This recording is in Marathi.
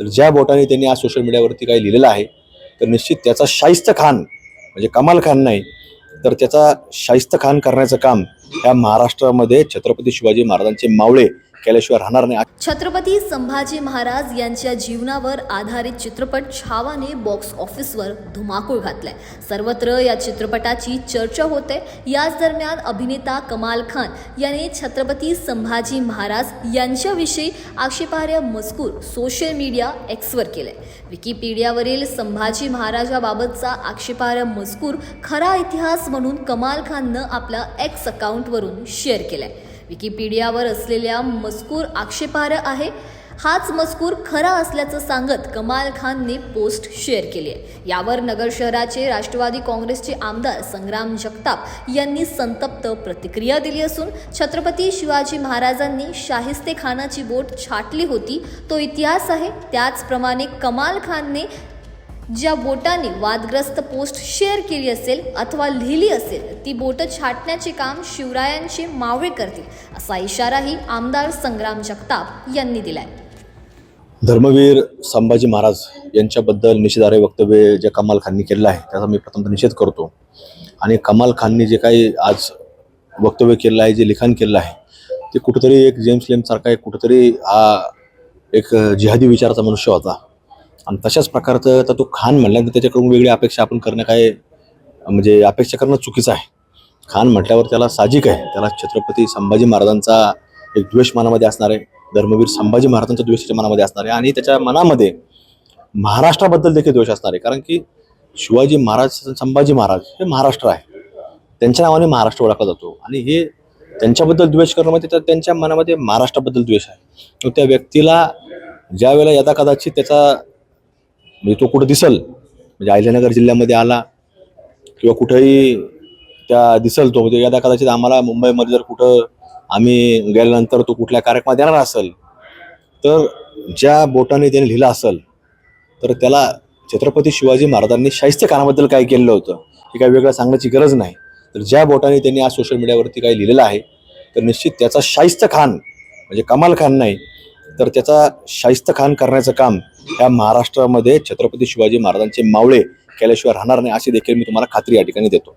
तर ज्या बोटाने त्यांनी आज सोशल मीडियावरती काही लिहिलेलं आहे तर निश्चित त्याचा शाहिस्त खान म्हणजे कमाल खान नाही तर त्याचा शाहिस्त खान करण्याचं काम या महाराष्ट्रामध्ये छत्रपती शिवाजी महाराजांचे मावळे केल्याशिवाय राहणार नाही. छत्रपती संभाजी महाराज यांच्या जीवनावर आधारित चित्रपट छावाने बॉक्स ऑफिसवर धुमाकूळ घातलाय. सर्वत्र या चित्रपटाची चर्चा होते. याच दरम्यान अभिनेता कमाल खान याने छत्रपती संभाजी महाराज यांच्याविषयी आक्षेपार्ह मजकूर सोशल मीडिया एक्सवर केलाय. विकिपीडियावरील संभाजी महाराजाबाबतचा आक्षेपार्ह मजकूर खरा इतिहास म्हणून कमाल खाननं आपल्या एक्स अकाउंटवरून शेअर केलाय. विकिपीडियावर असलेल्या मजकूर आक्षेपार्ह आहे. हाच मजकूर खरा असल्याचं सांगत कमाल खानने पोस्ट शेअर केली आहे. यावर नगर शहराचे राष्ट्रवादी काँग्रेसचे आमदार संग्राम जगताप यांनी संतप्त प्रतिक्रिया दिली असून छत्रपती शिवाजी महाराजांनी शाहिस्ते खानाची बोट छाटली होती. तो इतिहास आहे. त्याचप्रमाणे कमाल खानने ज्या बोटाने वादग्रस्त पोस्ट शेअर केली असेल अथवा लिहिली असेल ती बोटं छाटण्याचे काम शिवरायांचे मावळे करतील असा इशाराही आमदार संग्राम जगताप यांनी दिलाय. धर्मवीर संभाजी महाराज यांच्याबद्दल निषेधारे वक्तव्य जे कमाल खाननी केलेलं आहे त्याचा मी प्रथमतः निषेध करतो. आणि कमाल खाननी जे काही आज वक्तव्य केलेलं आहे जे लिखाण केलेलं आहे ते कुठंतरी एक जेम्स लेमसारखा एक कुठंतरी हा एक जिहादी विचाराचा मनुष्य होता. आणि तशाच प्रकारचं तर तो खान म्हटल्यानंतर त्याच्याकडून वेगळी अपेक्षा आपण करणं काय म्हणजे अपेक्षा करणं चुकीचं आहे. खान म्हटल्यावर त्याला साहजिक आहे. त्याला छत्रपती संभाजी महाराजांचा एक द्वेष मनामध्ये असणार आहे. धर्मवीर संभाजी महाराजांचा द्वेष त्याच्या मनामध्ये असणार आहे. आणि त्याच्या मनामध्ये महाराष्ट्राबद्दल देखील द्वेष असणार आहे. कारण की शिवाजी महाराज संभाजी महाराज हे महाराष्ट्र आहे. त्यांच्या नावाने महाराष्ट्र ओळखला जातो. आणि हे त्यांच्याबद्दल द्वेष करणं म्हणजे त्यांच्या मनामध्ये महाराष्ट्राबद्दल द्वेष आहे. त्या व्यक्तीला ज्या वेळेला यदा कदाचित त्याचा म्हणजे तो कुठं दिसल? म्हणजे अहिल्यानगर जिल्ह्यामध्ये आला किंवा कुठंही त्या दिसल तो. म्हणजे यदा कदाचित आम्हाला मुंबईमध्ये जर कुठं आम्ही गेल्यानंतर तो कुठल्या कार्यक्रमात येणार असेल तर ज्या बोटाने त्याने लिहिलं असेल तर त्याला छत्रपती शिवाजी महाराजांनी शाहिस्ते खानाबद्दल काय केलेलं होतं हे काही वेगळं सांगण्याची गरज नाही. तर ज्या बोटाने त्यांनी आज सोशल मीडियावरती काही लिहिलेलं आहे तर निश्चित त्याचा शाहिस्त खान म्हणजे कमाल खान नाही तर त्याचा शाहिस्त खान करण्याचं काम या महाराष्ट्रामध्ये छत्रपती शिवाजी महाराजांचे मावळे केल्याशिवाय राहणार नाही अशी देखील मी तुम्हाला खात्री या ठिकाणी देतो.